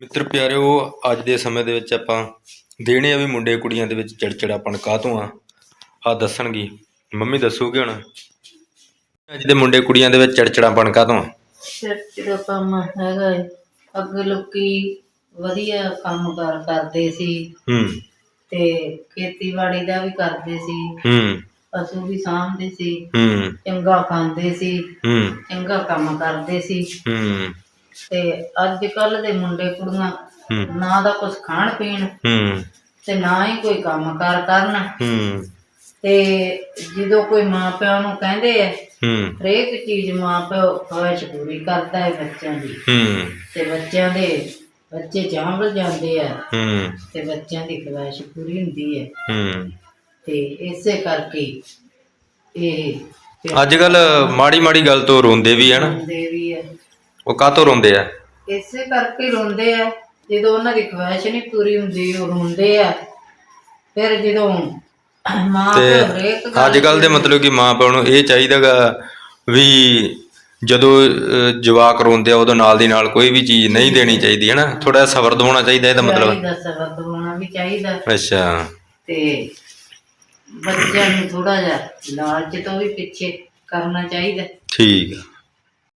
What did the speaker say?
ਮਿੱਤਰ ਪਿਆਰਿਓ ਅੱਜ ਦੇ ਸਮੇਂ ਦੇ ਵਿੱਚ ਆਪਾਂ ਦੇਣੇ ਆ ਵੀ ਮੁੰਡੇ ਕੁੜੀਆਂ ਦੇ ਵਿੱਚ ਚਿੜਚਿੜਾਪਣ ਕਾਹਤੋਂ ਆ? ਆ ਦੱਸਣਗੀ। ਮੰਮੀ ਦੱਸੂਗੀ ਹੁਣ? ਅੱਜ ਦੇ ਮੁੰਡੇ ਕੁੜੀਆਂ ਦੇ ਵਿੱਚ ਚਿੜਚਿੜਾਪਣ ਕਾਹਤੋਂ ਆ? ਕੰਮ ਹੈਗਾ ਏ। ਅੱਗੇ ਲੋਕੀ ਵਧੀਆ ਕੰਮ ਕਾਰ ਕਰਦੇ ਸੀ। ਹੂੰ। ਤੇ ਖੇਤੀਬਾੜੀ ਦਾ ਵੀ ਕਰਦੇ ਸੀ। ਹੂੰ। ਪਸ਼ੂ ਵੀ ਸਾਂਭਦੇ ਸੀ। ਹੂੰ। ਚੰਗਾ ਖਾਂਦੇ ਸੀ। ਹੂੰ। ਚੰਗਾ ਕੰਮ ਕਰਦੇ ਸੀ। ਹੂੰ। ਤੇ ਅੱਜ ਕੱਲ ਦੇ ਮੁੰਡੇ ਕੁੜੀਆਂ ਹੂੰ। ਨਾ ਦਾ ਕੁਝ ਖਾਣ ਪੀਣ ਹੂੰ। ਤੇ ਨਾ ਹੀ ਕੋਈ ਕੰਮ ਕਾਰ ਕਰਨ। ਹੂੰ। ਤੇ ਜਦੋਂ ਕੋਈ ਮਾਂ ਪਿਓ ਨੂੰ ਕਹਿੰਦੇ ਆ ਹੂੰ। ਹਰੇਕ ਚੀਜ਼ ਮਾਂ ਪਿਓ ਖਵਾਇਸ਼ ਪੂਰੀ ਕਰਦਾ ਹੈ ਬੱਚਿਆਂ ਦੀ। ਹੂੰ। ਤੇ ਬੱਚਿਆਂ ਦੇ ਬੱਚੇ ਜਾਂਭਲ ਜਾਂਦੇ ਆ। ਹੂੰ। ਤੇ ਬੱਚਿਆਂ ਦੀ ਖਵਾਇਸ਼ ਪੂਰੀ ਹੁੰਦੀ ਹੈ। ਹੂੰ। ਤੇ ਇਸੇ ਕਰਕੇ ਇਹ ਅੱਜ ਕੱਲ ਮਾੜੀ ਮਾੜੀ ਗੱਲ ਤੋਂ ਰੋਂਦੇ ਵੀ ਹਨ ਉਹ ਕਾਹਤੋਂ ਰੋਂਦੇ ਆ? ਇਸੇ ਕਰਕੇ ਰੋਂਦੇ ਆ ਜਦੋਂ ਉਹਨਾਂ ਦੀ ਖਵਾਇਸ਼ ਨਹੀਂ ਪੂਰੀ ਹੁੰਦੀ ਉਹ ਰੋਂਦੇ ਆ। ਫਿਰ ਜਦੋਂ ਮਾਂ ਤੇ ਪਿਓ ਹਰੇਕ ਅੱਜ ਕੱਲ ਦੇ ਮਤਲਬ ਕਿ ਮਾਂ ਪਿਓ ਨੂੰ ਇਹ ਚਾਹੀਦਾਗਾ ਵੀ ਜਦੋਂ ਅਹ, ਜਵਾਕ ਰੋਂਦੇ ਆ ਉਦੋਂ ਨਾਲ ਦੀ ਨਾਲ ਕੋਈ ਵੀ ਚੀਜ਼ ਨਹੀਂ ਦੇਣੀ ਚਾਹੀਦੀ ਹੈ ਨਾ ਥੋੜਾ ਸਬਰ ਦਿਵਾਉਣਾ ਚਾਹੀਦਾ ਇਹਦਾ ਮਤਲਬ। ਚਾਹੀਦਾ ਸਬਰ ਦਿਵਾਉਣਾ ਵੀ ਚਾਹੀਦਾ। ਅੱਛਾ। ਤੇ ਬੱਚਿਆਂ ਨੂੰ ਥੋੜਾ ਜਿਹਾ ਲਾਲਚ ਤੋਂ ਵੀ ਪਿੱਛੇ ਕਰਨਾ ਚਾਹੀਦਾ। ਠੀਕ। ਆ